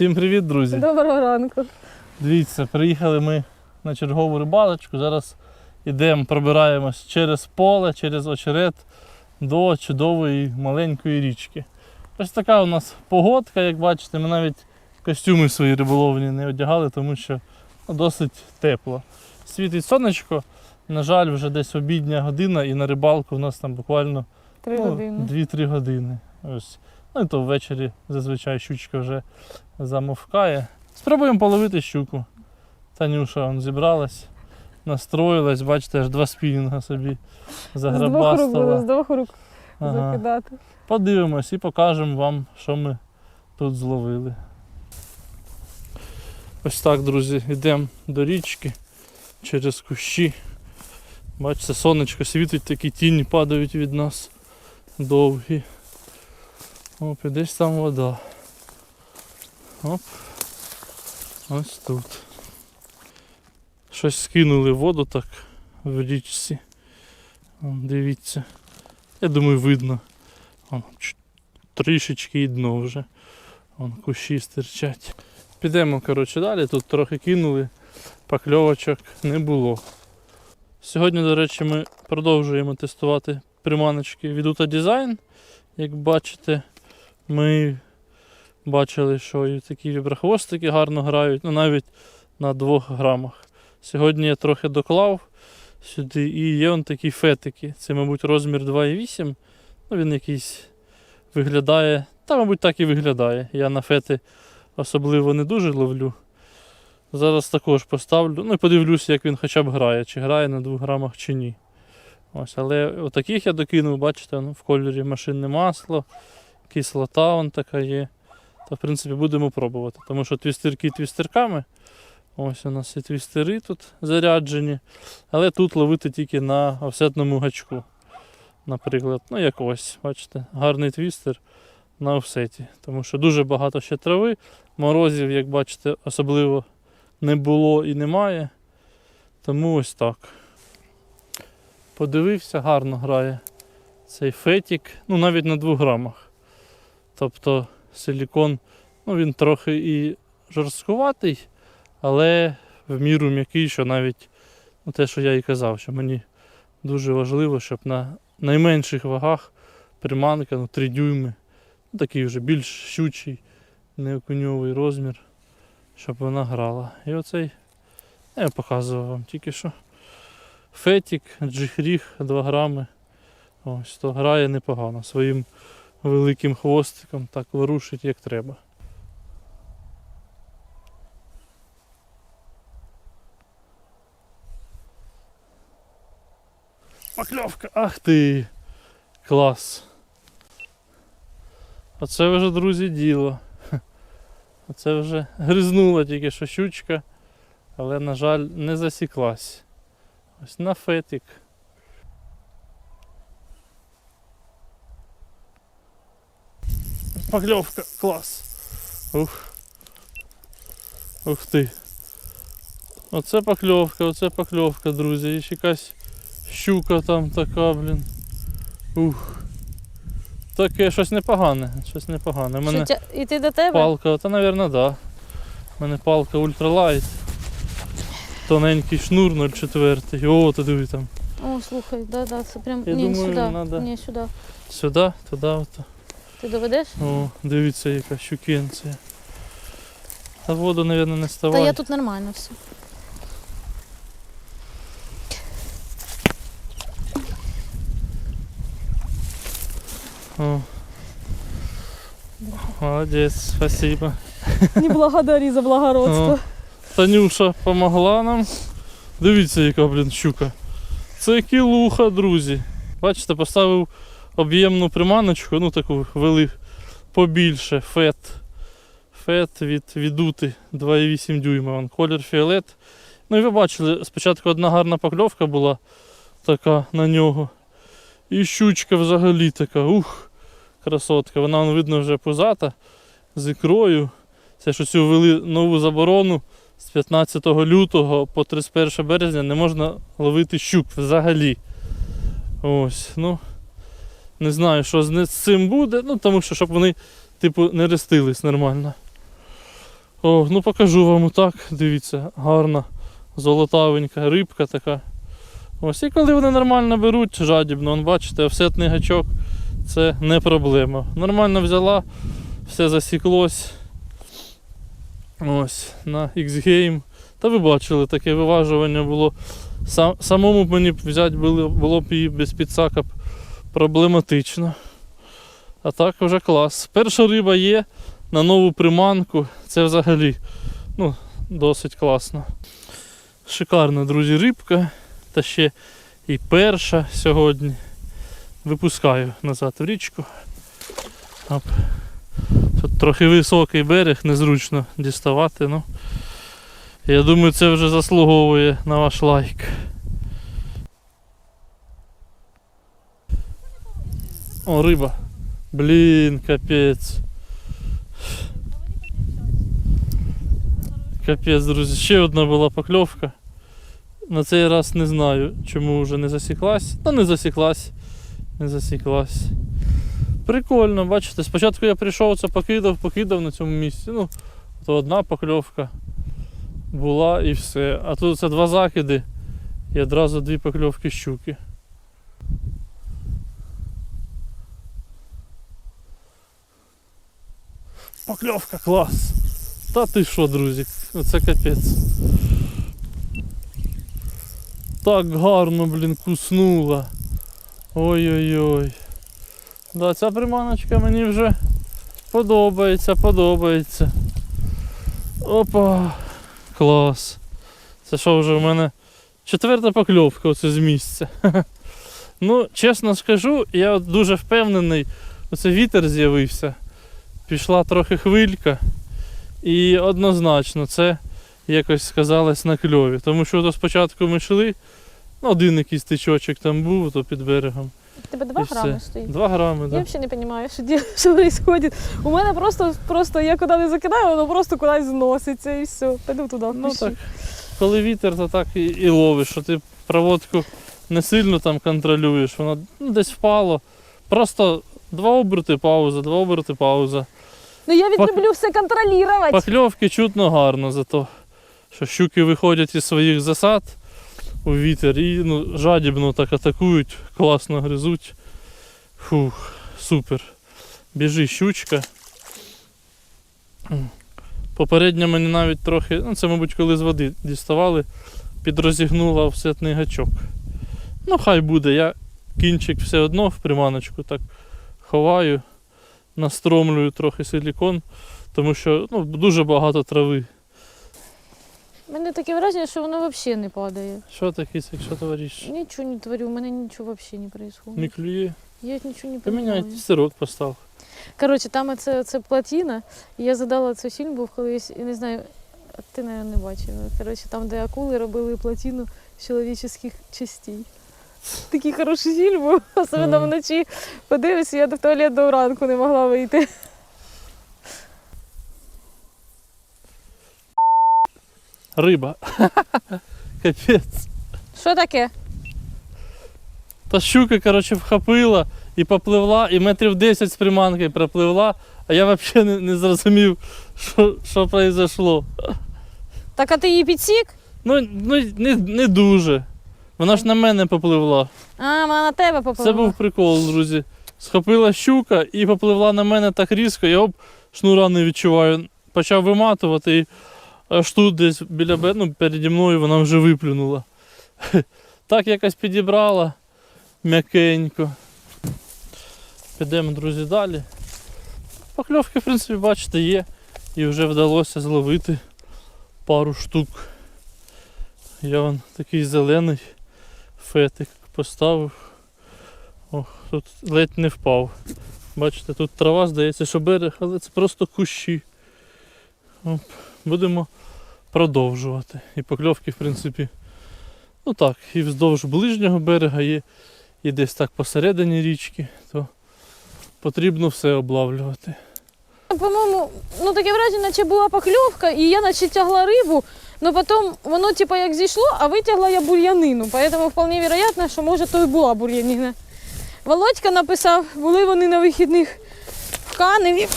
Всім привіт, друзі! Доброго ранку. Дивіться, приїхали ми на чергову рибалочку. Зараз йдемо, пробираємось через поле, через очерет до чудової маленької річки. Ось така у нас погодка, як бачите, ми навіть костюми свої риболовні не одягали, тому що досить тепло. Світить сонечко, на жаль, вже десь обідня година і на рибалку у нас там буквально Три ну, години. 2-3 години. Ось. Ну і то ввечері зазвичай щучка вже замовкає. Спробуємо половити щуку. Танюша он зібралась, настроїлась, бачите, аж два спінінга собі З двох рук заграбастала. з двох рук Ага. закидати. Подивимось і покажемо вам, що ми тут зловили. Ось так, друзі, йдемо до річки через кущі. Бачите, сонечко світить, такі тіні падають від нас довгі. Оп, і десь там вода. Оп. Ось тут. Щось скинули воду так в річці. Дивіться. Я думаю, видно. Вон, трішечки і дно вже. Вон кущі стирчать. Підемо, коротше, далі. Тут трохи кинули, покльовочок не було. Сьогодні, до речі, ми продовжуємо тестувати приманочки від Uta Design. Як бачите, ми бачили, що і такі віброхвостики гарно грають, ну навіть на 2 грамах. Сьогодні я трохи доклав сюди і є он такі фетики. Це, мабуть, розмір 2,8. Ну, він якийсь виглядає. Та, мабуть, так і виглядає. Я на фети особливо не дуже ловлю. Зараз також поставлю. Ну і подивлюся, як він хоча б грає, чи грає на 2 грамах чи ні. Ось, але отаких я докинув, бачите, ну, в кольорі машинне масло, кислота вон така є. То, в принципі, будемо пробувати. Тому що твістерки твістерками. Ось у нас і твістери тут заряджені. Але тут ловити тільки на офсетному гачку. Наприклад, ну як ось, бачите, гарний твістер на офсеті. Тому що дуже багато ще трави, морозів, як бачите, особливо не було і немає. Тому ось так. Подивився, гарно грає цей фетік, ну навіть на 2 грамах. Тобто силікон, ну він трохи і жорсткуватий, але в міру м'який, що навіть ну, те, що я і казав, що мені дуже важливо, щоб на найменших вагах приманка, ну 3 дюйми, ну, такий вже більш щучий, не окуньовий розмір, щоб вона грала. І оцей я показував вам тільки що. Фетік, джихріг 2 грами. Ось то грає непогано. Своїм великим хвостиком так ворушить як треба. Покльовка! Ах ти! Клас! Оце вже, друзі, діло. Оце вже гризнула тільки що щучка, але, на жаль, не засіклась. Ось на фетик. Покльовка, клас. Ух. Ух ти. Оце покльовка, оце покльовка, друзі. І ще якась щука там така, блін. Ух. Таке щось непогане, щось непогане. У мене Що, тя- іти до тебе? палка, та, мабуть, да. У мене палка ультралайт. Тоненький шнур 0,4. О, ти диви там. О, слухай, да, да, це прям. Я Ні, думаю, сюди. надо- Ні, сюди. Сюди, туди, ото. Ти доведеш? О, дивіться, яка щукенція. Та воду, мабуть, не Та я тут нормально все. О. Молодець, спасибо. Не благодари за благородство. Танюша помогла нам. Дивіться, яка, блін, щука. Це кілуха, друзі. Бачите, поставив об'ємну приманочку, ну таку велику, побільше, фет. Фет від відути 2,8 дюйма. Вон, колір фіолет. Ну і ви бачили, спочатку одна гарна покльовка була така на нього. І щучка взагалі така, ух, красотка. Вона вон, видно вже пузата з ікрою. Це що цю ввели нову заборону з 15 лютого по 31 березня не можна ловити щук взагалі. Ось, ну. Не знаю, що з цим буде, ну тому що щоб вони, типу, не рестились нормально. О, ну покажу вам отак. Дивіться, гарна золотавенька рибка така. Ось і коли вони нормально беруть, жадібно, он, бачите, офсетний гачок це не проблема. Нормально взяла, все засіклось. Ось, на X-Game. Та ви бачили, таке виважування було. Самому мені взяти було б її без підсака б проблематично. А так вже клас. Перша риба є на нову приманку. Це взагалі ну, досить класно. Шикарна, друзі, рибка. Та ще і перша сьогодні. Випускаю назад в річку. Оп. Тут трохи високий берег, незручно діставати. Ну, я думаю, це вже заслуговує на ваш лайк. О, риба. Блін, капець. Капець, друзі. Ще одна була покльовка. На цей раз не знаю, чому вже не засіклась. Ну не засіклась. Не засіклась. Прикольно, бачите, спочатку я прийшов, це покидав, покидав на цьому місці. Ну, то одна покльовка була і все. А тут це два закиди і одразу дві покльовки щуки. Покльовка, клас! Та ти що, друзі, оце капець. Так гарно, блін, куснула. Ой-ой-ой. Да, ця приманочка мені вже подобається, подобається. Опа, клас. Це що вже в мене четверта покльовка оце з місця. Ну, чесно скажу, я дуже впевнений, оце вітер з'явився. Пішла трохи хвилька. І однозначно це якось сказалось на кльові. Тому що то спочатку ми йшли, ну, один якийсь тичочок там був, то під берегом. У тебе 2 грами стоїть. Два грами, Я так. Да. взагалі не розумію, що, діл- що відбувається. У мене просто, просто я куди не закидаю, воно просто кудись зноситься і все. Піду туди. Ну так, коли вітер, то так і, і ловиш, що ти проводку не сильно там контролюєш, воно ну, десь впало. Просто два оберти, пауза, два оберти, пауза. Ну я Пок- люблю все контролювати. Покльовки чутно гарно зато, що щуки виходять із своїх засад у вітер і ну, жадібно так атакують, класно гризуть. Фух, супер. Біжи щучка. М. Попередньо мені навіть трохи, ну це, мабуть, коли з води діставали, підрозігнула офсетний гачок. Ну, хай буде, я кінчик все одно в приманочку так ховаю, настромлюю трохи силікон, тому що ну, дуже багато трави. У мене таке враження, що воно взагалі не падає. Що таке, якщо товариш? Нічого не творю, у мене нічого взагалі не відбувається. Не клює. Я нічого не Поміняй понимаю. сирок постав. Коротше, там це, це плотина, і я задала цей фільм, був колись, і не знаю, ти, мабуть, не бачила. Коротше, там, де акули робили плотину з чоловічих частей. Такий хороший фільм був, особливо Ага. вночі подивився, я до туалету до ранку не могла вийти. Риба. Капець. Що таке? Та щука, коротше, вхопила і попливла, і метрів 10 з приманкою пропливла, а я взагалі не, не зрозумів, що, що произошло. Так, а ти її підсік? Ну, ну не, не дуже. Вона ж на мене попливла. А, вона на тебе попала. Це був прикол, друзі. Схопила щука і попливла на мене так різко, я оп, шнура не відчуваю. Почав виматувати і аж тут десь біля ну, переді мною вона вже виплюнула. Так якось підібрала м'якенько. Підемо, друзі, далі. Покльовки, в принципі, бачите, є. І вже вдалося зловити пару штук. Я вон такий зелений фетик поставив. Ох, тут ледь не впав. Бачите, тут трава, здається, що берег, але це просто кущі. Оп. Будемо продовжувати. І покльовки, в принципі, ну так, і вздовж ближнього берега є, і десь так посередині річки, то потрібно все облавлювати. По-моєму, ну таке враження, наче була покльовка, і я наче тягла рибу, але потім воно типа як зійшло, а витягла я бур'янину. Тому вполне вероятно, що може то і була бур'янина. Володька написав, були вони на вихідних в Каневі.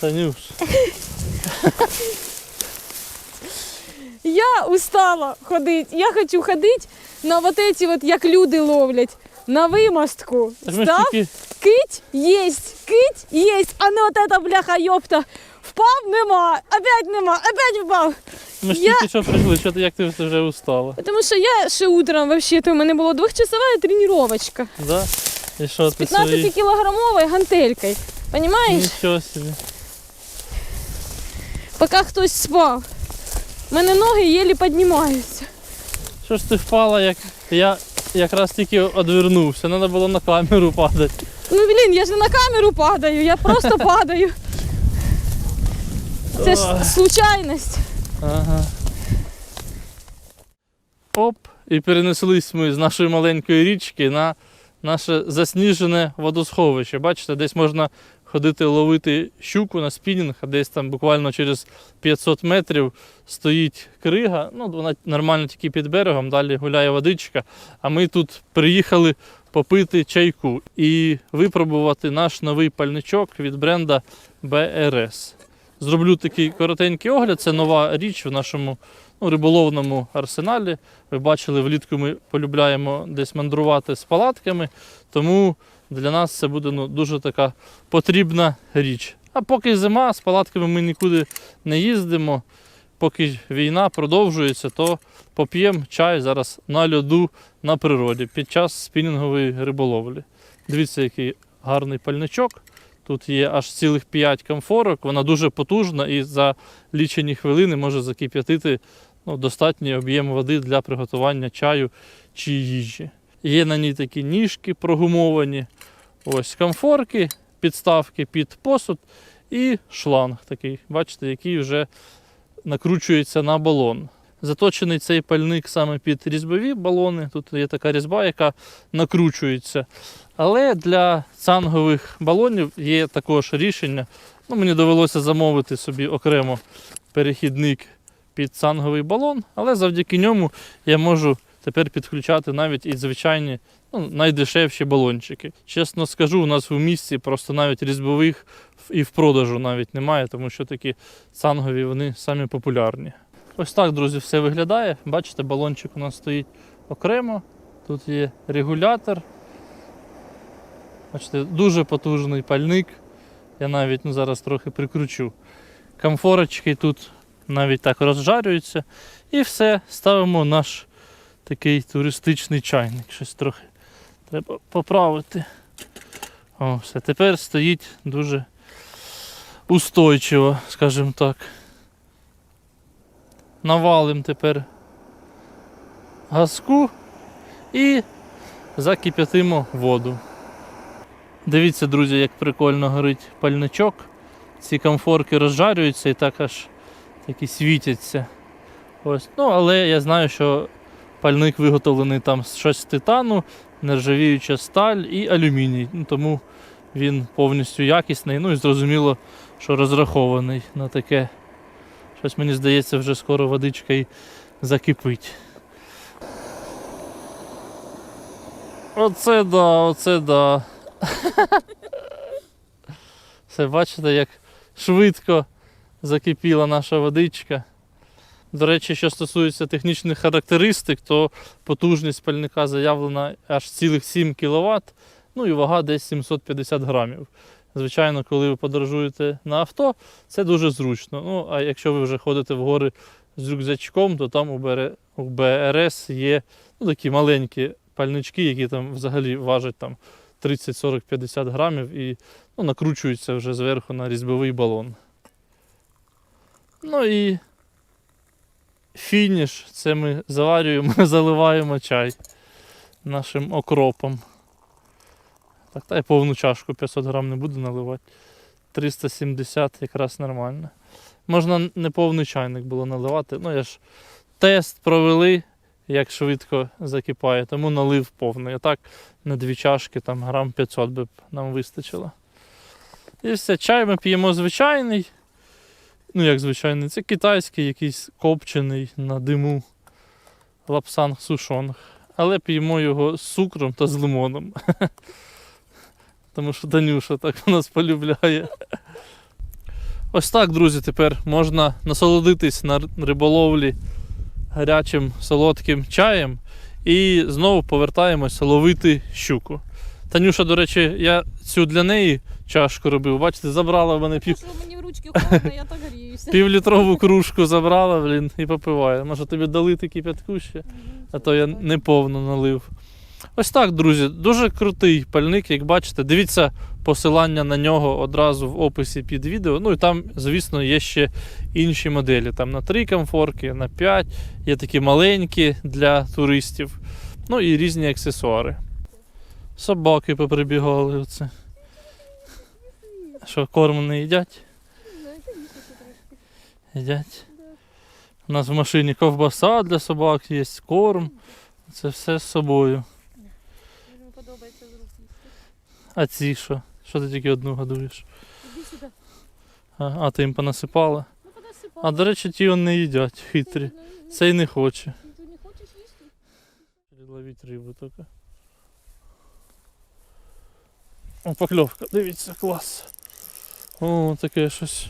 Танюш. Я устала ходить. Я хочу ходити на вот эти вот, як люди ловлять, на вимостку. Став, кить, єсть, кить, єсть. А не от эта бляха йопта. Впав, нема, опять нема, опять впав. Ми ж Я- тільки що прийшли, що ти як ти вже устала? Тому що я ще утром, вообще, то у мене була двохчасова тренувачка. Да? І що З ти свої? 15-кілограмовою гантелькою. Понимаєш? Нічого собі. Поки хтось спав. У мене ноги єлі піднімаються. Що ж ти впала, як я якраз тільки одвернувся, треба було на камеру падати. Ну блін, я ж не на камеру падаю, я просто падаю. Це ж случайність. Ага. Оп, і перенеслись ми з нашої маленької річки на наше засніжене водосховище. Бачите, десь можна ходити ловити щуку на спінінг, а десь там буквально через 500 метрів стоїть крига. Ну, вона нормально тільки під берегом, далі гуляє водичка. А ми тут приїхали попити чайку і випробувати наш новий пальничок від бренда BRS. Зроблю такий коротенький огляд. Це нова річ в нашому ну, риболовному арсеналі. Ви бачили, влітку ми полюбляємо десь мандрувати з палатками, тому для нас це буде ну, дуже така потрібна річ. А поки зима, з палатками ми нікуди не їздимо. Поки війна продовжується, то поп'ємо чай зараз на льоду на природі під час спінінгової риболовлі. Дивіться, який гарний пальничок. Тут є аж цілих 5 камфорок, вона дуже потужна і за лічені хвилини може закип'ятити ну, достатній об'єм води для приготування чаю чи їжі. Є на ній такі ніжки прогумовані, ось камфорки, підставки під посуд і шланг такий, бачите, який вже накручується на балон. Заточений цей пальник саме під різьбові балони. Тут є така різьба, яка накручується. Але для цангових балонів є також рішення. Ну, мені довелося замовити собі окремо перехідник під цанговий балон, але завдяки ньому я можу тепер підключати навіть і звичайні ну, найдешевші балончики. Чесно скажу, у нас в місті просто навіть різьбових і в продажу навіть немає, тому що такі цангові вони самі популярні. Ось так, друзі, все виглядає. Бачите, балончик у нас стоїть окремо. Тут є регулятор. Бачите, дуже потужний пальник. Я навіть ну, зараз трохи прикручу. Камфорочки тут навіть так розжарюються. І все, ставимо наш такий туристичний чайник. Щось трохи треба поправити. О, все. Тепер стоїть дуже устойчиво, скажімо так. Навалим тепер газку і закип'ятимо воду. Дивіться, друзі, як прикольно горить пальничок. Ці комфорки розжарюються і так аж такі світяться. Ось. Ну, але я знаю, що пальник виготовлений там з щось з титану, нержавіюча сталь і алюміній. Ну, тому він повністю якісний. Ну і зрозуміло, що розрахований на таке. Щось мені здається, вже скоро водичка і закипить. Оце да, оце да. Все, бачите, як швидко закипіла наша водичка. До речі, що стосується технічних характеристик, то потужність пальника заявлена аж цілих 7 кВт, ну і вага десь 750 грамів. Звичайно, коли ви подорожуєте на авто, це дуже зручно. Ну, а якщо ви вже ходите в гори з рюкзачком, то там у БРС є ну, такі маленькі пальнички, які там взагалі важать там 30, 40, 50 грамів і ну, накручуються вже зверху на різьбовий балон. Ну і фініш це ми заварюємо, заливаємо чай нашим окропом. Так, та й повну чашку 500 грам не буду наливати. 370 якраз нормально. Можна не повний чайник було наливати. Ну, я ж тест провели, як швидко закипає, тому налив повний. А так на дві чашки, там грам 500 би нам вистачило. І все, чай ми п'ємо звичайний. Ну, як звичайний, це китайський якийсь копчений на диму лапсанг сушонг. Але п'ємо його з цукром та з лимоном. Тому що Танюша так нас полюбляє. Ось так, друзі, тепер можна насолодитись на риболовлі гарячим солодким чаєм. І знову повертаємось ловити щуку. Танюша, до речі, я цю для неї чашку робив. Бачите, забрала в мене пів, мені в ручки холодно, я так гріюся. півлітрову кружку забрала, блін, і попиває. Може тобі долити кип'ятку ще, а то я неповно налив. Ось так, друзі, дуже крутий пальник, як бачите. Дивіться посилання на нього одразу в описі під відео. Ну і там, звісно, є ще інші моделі. Там на 3 комфорки, на 5, є такі маленькі для туристів. Ну і різні аксесуари. Собаки поприбігали оце. Що, корм не їдять? Їдять. У нас в машині ковбаса для собак є, корм. Це все з собою. Подобається з. А ці що? Що ти тільки одну годуєш? Іди сюди. А, а ти їм понасипала? Ну, подосипала. А до речі, ті вони не їдять, хитрі. Цей не хоче. Ти не хочеш їсти? Ловіть рибу тільки. О, покльовка, дивіться, клас. О, таке щось.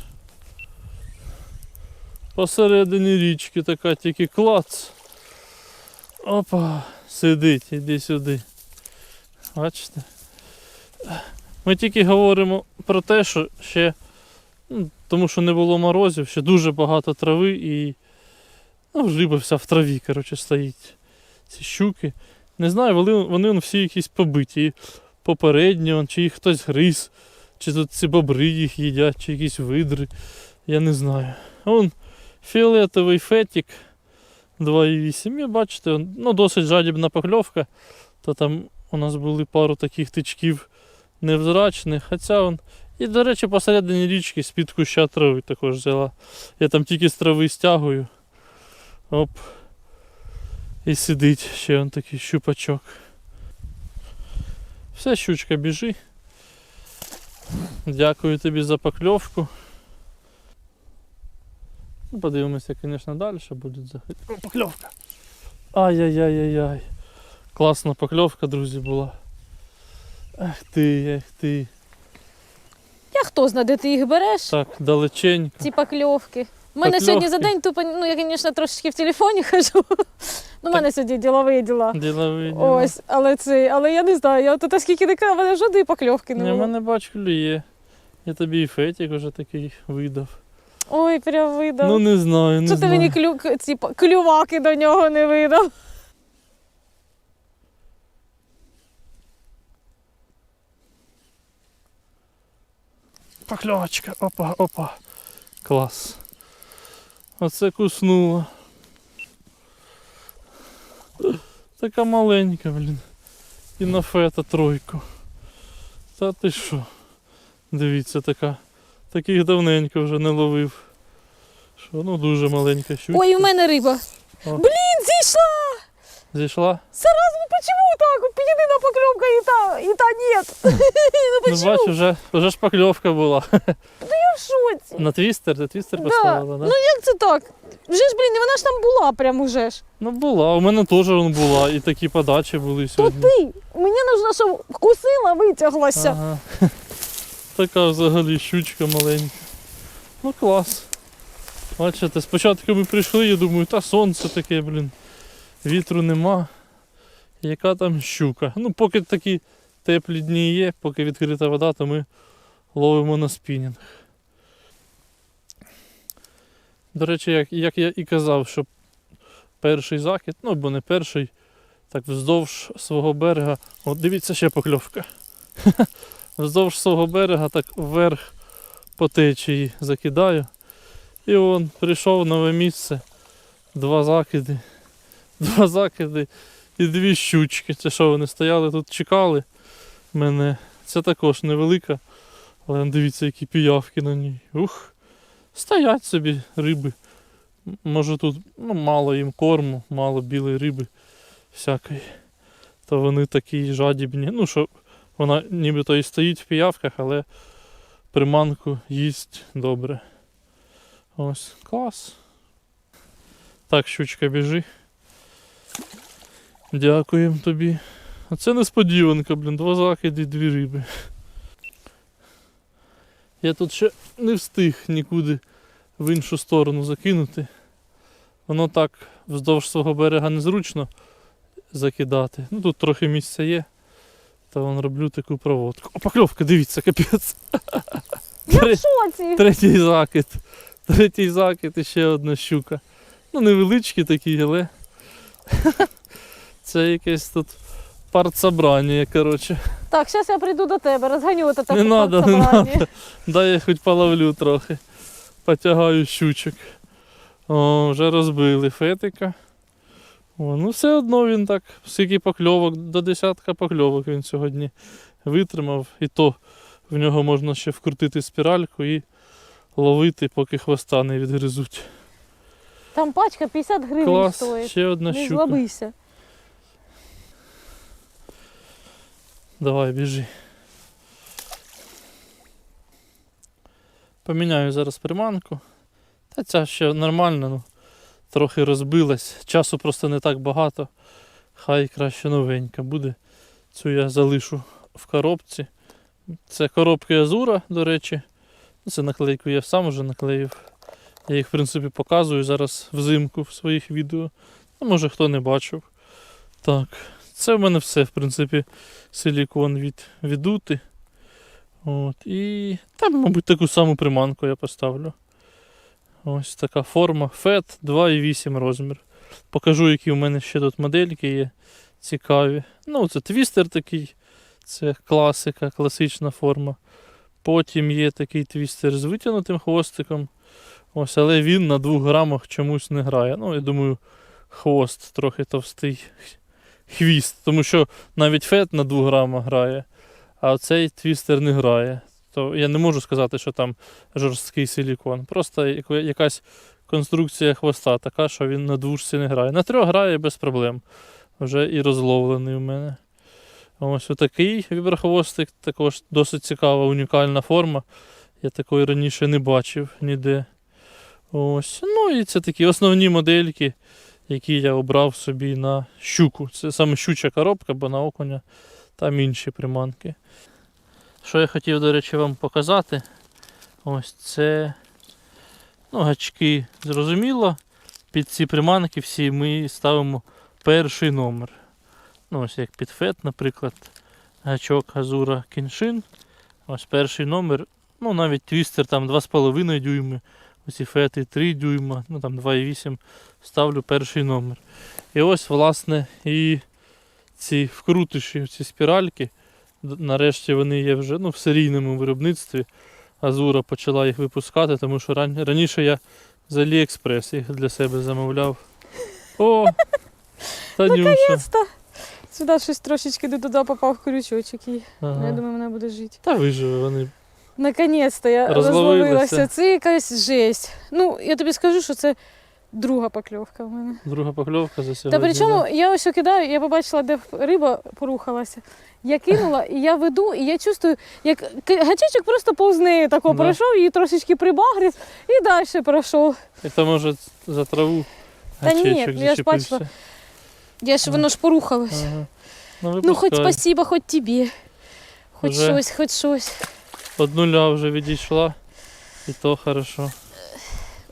Посередині річки така тільки клац. Опа, сидить, іди сюди. Бачите? Ми тільки говоримо про те, що ще, ну, тому що не було морозів, ще дуже багато трави і ну, риба вся в траві, коротше, стоїть ці щуки. Не знаю, вони, вони вон всі якісь побиті. Он, чи їх хтось гриз, чи тут ці бобри їх їдять, чи якісь видри. Я не знаю. Вон фіолетовий фетік 2,8. І бачите, ну, досить жадібна покльовка. То там у нас були пару таких тичків невзрачних. Хоча он. І, до речі, посередині річки з-під куща трави також взяла. Я там тільки з трави стягую. Оп. І сидить ще он такий щупачок. Все, щучка, біжи. Дякую тобі за покльовку. Ну, подивимося, звісно, далі буде заходити. Покльовка. Ай-яй-яй-яй-яй. Класна покльовка, друзі, була. Ах ти, ах ти. Я хто знає, де ти їх береш? Так, далеченько. Ці покльовки. У мене сьогодні за день тупо, ну я, звісно, трошечки в телефоні хожу. Ну, у мене сьогодні ділові діла. Діловий. діло. Ось, але це, але я не знаю, я тут скільки не кажу, в мене жодної покльовки не Я було. мене бачу, клює. Я тобі і фетік уже такий видав. Ой, прям видав. Ну не знаю, не Що ти знаю. мені клю, ці клюваки до нього не видав? Покльовочка, опа, опа. Клас. Оце куснула. Така маленька, блін. І на фета тройку. Та ти що? Дивіться, така. Таких давненько вже не ловив. Що, ну дуже маленька щучка. Ой, у мене риба. О. Блін, зійшла! Зійшла? Сразу, ну почему так? Єдина покльовка і та, і та нет. ну Ну бачу, вже, вже ж покльовка була. Я в шоці. На твістер, ти твістер Да. поставила, да? Ну як це так? Вже ж, блін, вона ж там була прям уже ж. Ну була, у мене теж вон була, і такі подачі були То ти, мені нужно, щоб вкусила, витяглася. Ага. Така взагалі щучка маленька. Ну клас. Бачите, спочатку ми прийшли, я думаю, та сонце таке, блін. Вітру нема. Яка там щука? Ну, поки такі теплі дні є, поки відкрита вода, то ми ловимо на спінінг. До речі, як, як я і казав, що перший закид, ну або не перший, так вздовж свого берега. От дивіться ще покльовка. Вздовж свого берега так вверх по течії закидаю. І он прийшов нове місце. Два закиди. Два закиди і дві щучки. Це що вони стояли тут, чекали мене. Це також невелика. Але дивіться, які піявки на ній. Ух. Стоять собі риби. Може тут ну, мало їм корму, мало білої риби всякої. То вони такі жадібні. Ну, що вона нібито і стоїть в піявках, але приманку їсть добре. Ось, клас. Так, щучка, біжи. Дякуємо тобі. А це несподіванка, блін, два закиди, дві риби. Я тут ще не встиг нікуди в іншу сторону закинути. Воно так вздовж свого берега незручно закидати. Ну тут трохи місця є. Та вон роблю таку проводку. О, покльовка, дивіться, капець. Я в шоці. Третій закид. Третій закид і ще одна щука. Ну, невеличкі такі, але. Це якесь тут партсобрання, коротше. Так, зараз я прийду до тебе, розганю це Не надо, не надо. Дай я хоч половлю трохи. Потягаю щучок. О, вже розбили фетика. О, ну все одно він так, скільки покльовок, до десятка покльовок він сьогодні витримав. І то в нього можна ще вкрутити спіральку і ловити, поки хвоста не відгризуть. Там пачка 50 гривень Клас, стоїть. ще одна Не щука. злобися. Давай, біжи. Поміняю зараз приманку. Та ця ще нормальна, ну, трохи розбилась. Часу просто не так багато. Хай краще новенька буде. Цю я залишу в коробці. Це коробки Азура, до речі. Це наклейку я сам уже наклеїв. Я їх, в принципі, показую зараз взимку в своїх відео. Ну, може хто не бачив. Так, це в мене все, в принципі силікон від відути. От, і там, мабуть, таку саму приманку я поставлю. Ось така форма. FET 2,8 розмір. Покажу, які у мене ще тут модельки є цікаві. Ну, це твістер такий, це класика, класична форма. Потім є такий твістер з витягнутим хвостиком. Ось, але він на 2 грамах чомусь не грає. Ну, я думаю, хвост трохи товстий. Хвіст, тому що навіть фет на 2 грамах грає, а цей твістер не грає. То я не можу сказати, що там жорсткий силікон. Просто якась конструкція хвоста така, що він на двушці не грає. На трьох грає без проблем. Вже і розловлений у мене. Ось отакий віброхвостик, також досить цікава, унікальна форма. Я такої раніше не бачив ніде. Ось. Ну і це такі основні модельки які я обрав собі на щуку. Це саме щуча коробка, бо на окуня там інші приманки. Що я хотів, до речі, вам показати, ось це ну, гачки, зрозуміло. Під ці приманки всі ми ставимо перший номер. Ну, ось як під фет, наприклад, гачок Азура Кіншин. Ось перший номер. Ну, навіть твістер там 2,5 дюйми. Оці фети 3 дюйма, ну там 2,8 ставлю перший номер. І ось, власне, і ці вкрутиші, ці спіральки. Нарешті вони є вже ну, в серійному виробництві. Азура почала їх випускати, тому що ран... раніше я з AliExpress їх для себе замовляв. О! Танюша. Наконець-то. Сюди щось трошечки не туди попав крючочок. І я думаю, вона буде жити. Та виживе вони. Наконець-то я розловилася. Це якась жесть. Ну, я тобі скажу, що це друга покльовка в мене. Друга покльовка за Та причому да. я ось кидаю, я побачила, де риба порухалася. Я кинула, і я веду, і я чувствую, як гачечок просто повз неї тако Да. пройшов, її трошечки прибагрив і далі пройшов. І то може за траву Та ні, гачечок я ж бачила. Я ж воно ж порухалось. Ага. Ну, Ну, хоч спасіба, хоч тобі. Хоч Вже. щось, хоч щось. Од нуля вже відійшла. І то хорошо.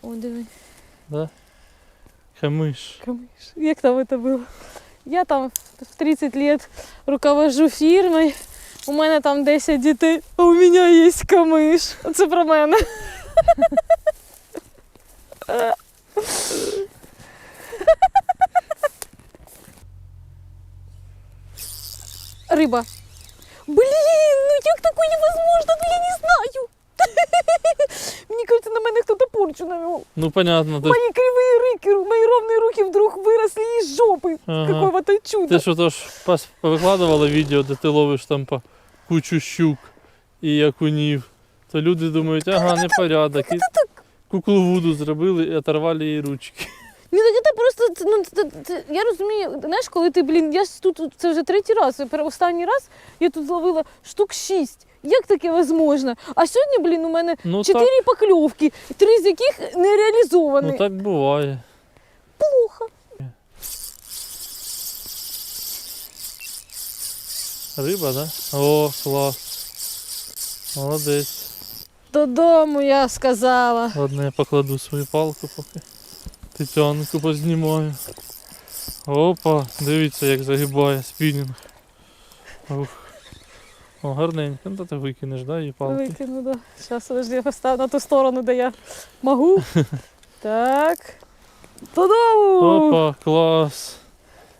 О, диви, Да? Камиш. камиш. Як там це було? Я там в 30 лет руковожу фірмою. У мене там 10 дітей, а у мене є камиш. Це про мене. Риба. Блін, ну як таке невозможно? Я не знаю. Мені кажется, на мене хтось порчу навел. Ну понятно, ти, Мои кривые руки, мои ровные руки вдруг выросли из жопы. Ага. Какого-то чуда. ти що то ж пас- повикладувала відео, де ти ловиш там по кучу щук і окунів. То люди думають, ага, непорядок. І куклу вуду зробили і оторвали їй ручки. Ні, так це просто, це, ну, це, це, я розумію, знаєш, коли ти, блін, я ж тут, це вже третій раз, це пер- останній раз я тут зловила штук шість. Як таке возможно? А сьогодні, блін, у мене Ну чотири покльовки, три з яких не реалізовані. ну так буває. Плохо. Риба, да? О, клас. Молодець. Додому я сказала. Ладно, я покладу свою палку поки. Тетянку познімаю. Опа, дивіться, як загибає спінінг. Ух. О, гарненько. Ну, то ти викинеш, да, її палки? Викину, да. Зараз подожди, я поставлю на ту сторону, де я можу. Так. Додому! Опа, клас.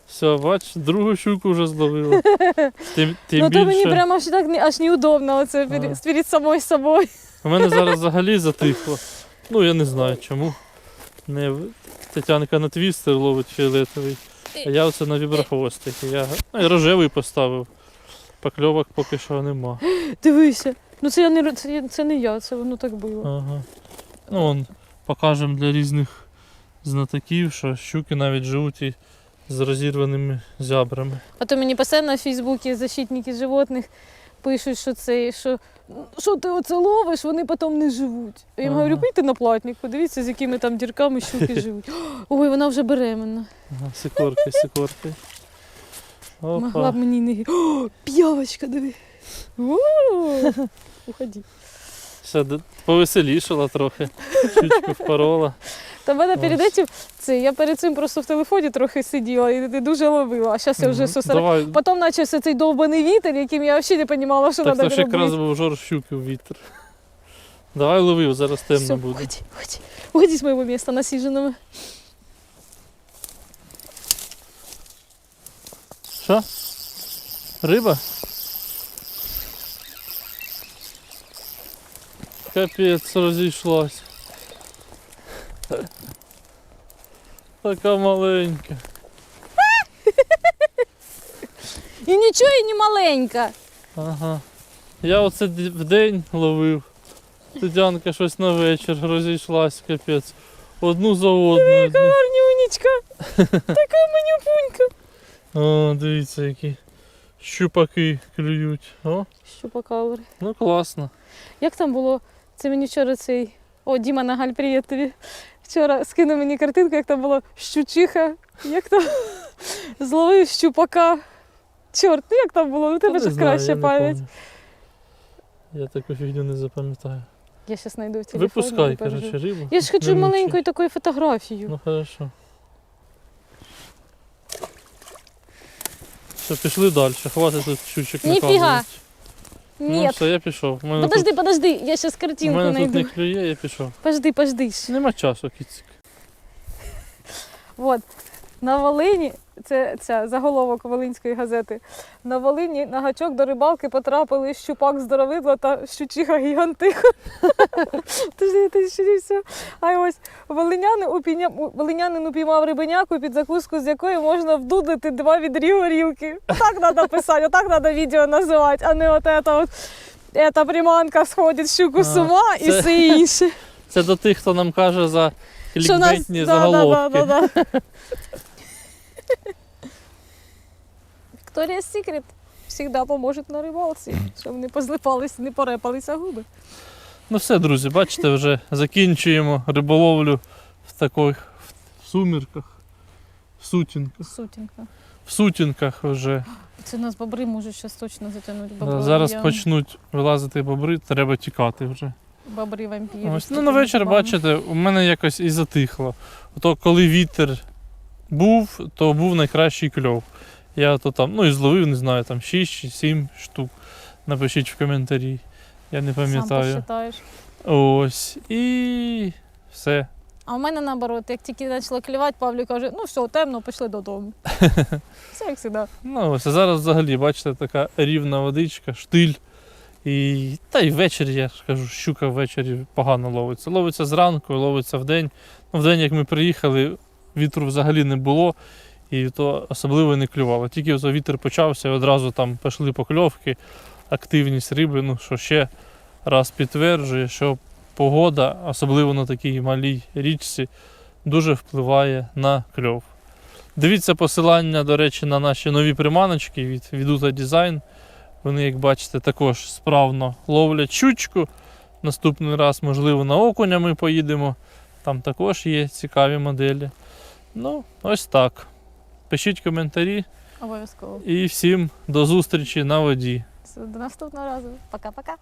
Все, бач, другу щуку вже зловила. Тим, тим ну то мені більше. прямо аж так не- аж неудобно оце перед, перед самою собою. У мене зараз взагалі затихло. Ну, я не знаю чому. Не... в- Тетянка на твістер ловить фіолетовий, а я оце на віброхвостик. Я... Ну, і рожевий поставив. Покльовок поки що нема. Дивися. Ну це я не це, я- це не я, це воно так було. Ага. Ну, он, покажемо для різних знатоків, що щуки навіть живуть і з розірваними зябрами. А то мені постійно на Фейсбуці защитники животних пишуть, що це, що, що ти оце ловиш, вони потім не живуть. Я їм Ага. говорю, пийте на платник, подивіться, з якими там дірками щуки живуть. Ой, вона вже беременна. Ага, сикорки, сикорки. Могла б мені не. О, п'явочка, диви. Уходи. Все, повеселішала трохи. Щучку впорола. Та мене перед цим, це, я перед цим просто в телефоні трохи сиділа і, і дуже ловила, а зараз я вже сосера. Давай. Потім почався цей довбаний вітер, яким я взагалі не розуміла, що Так треба то ж якраз був жор щуки в вітер. Давай ловив, зараз темно Все, буде. уходи, уходи. Уходи з моєго міста насіженими. Що? Риба? Капець розійшлась. Така маленька. І нічого, і не маленька. Ага. Я оце в день ловив. Тетянка щось на вечір розійшлась, капець. Одну за одну. Гарнюнечка. Така манюпунька. О, дивіться, які щупаки клюють. О, Щупакавр. ну класно. Як там було? Це мені вчора цей. О, Діма Нагаль, привіт тобі. Вчора скинув мені картинку, як там було щучиха, як там зловив щупака. Чорт, ну як там було? Ну тебе ж краще пам'ять. Я таку фігню не запам'ятаю. Я зараз знайду в телефоні. Випускай, коротше, рибу. Я ж хочу маленькою такою фотографію. Ну хорошо. Все, пішли далі. Хватить тут щучок Ніфіга. Ну все, я пішов. У мене Подожди, тут, подожди, я зараз у картинку мене тут не знайду. клює, я пішов. Подожди, подожди. Нема часу, кіцик. От, на Волині, це ця заголовок Волинської газети. На Волині на гачок до рибалки потрапили щупак здоровидла та щучиха гігантиха. А ось волинянин упіймав рибеняку, під закуску з якої можна вдудити два відрі горілки. Отак треба писати, отак треба відео називати, а не от от. Эта приманка сходить щуку з А, ума і все інше. Це до тих, хто нам каже за клікбейтні да, да, заголовки. Victoria's Secret завжди поможе на рибалці, щоб не позлипались, не порепалися губи. Ну все, друзі, бачите, вже закінчуємо риболовлю в таких в сумірках, в сутінках. Сутінка. В сутінках вже. Це нас бобри можуть зараз точно затягнути. Да, зараз ями. почнуть вилазити бобри, треба тікати вже. Бобри вампіри. Ось, ну, на вечір, бачите, у мене якось і затихло. То коли вітер був, то був найкращий кльов. Я то там, ну і зловив, не знаю, там 6 чи 7 штук. Напишіть в коментарі. Я не Сам пам'ятаю. посчитаєш. Ось. І все. А у мене наоборот, як тільки почало клювати, Павлік каже, ну все, темно, пішли додому. Все як завжди. Ну, ось, а зараз взагалі, бачите, така рівна водичка, штиль. І та й ввечері, я ж кажу, щука ввечері погано ловиться. Ловиться зранку, ловиться вдень. Ну, вдень, як ми приїхали, вітру взагалі не було, і то особливо не клювало. Тільки вітер почався, і одразу там пішли покльовки, активність риби, ну що ще раз підтверджує, що погода, особливо на такій малій річці, дуже впливає на кльов. Дивіться посилання, до речі, на наші нові приманочки від Відута Design. Вони, як бачите, також справно ловлять щучку. Наступний раз, можливо, на окуня ми поїдемо. Там також є цікаві моделі. Ну, ось так. Пишіть коментарі Обов'язково. і всім до зустрічі на воді. Все, До наступного разу. Пока-пока.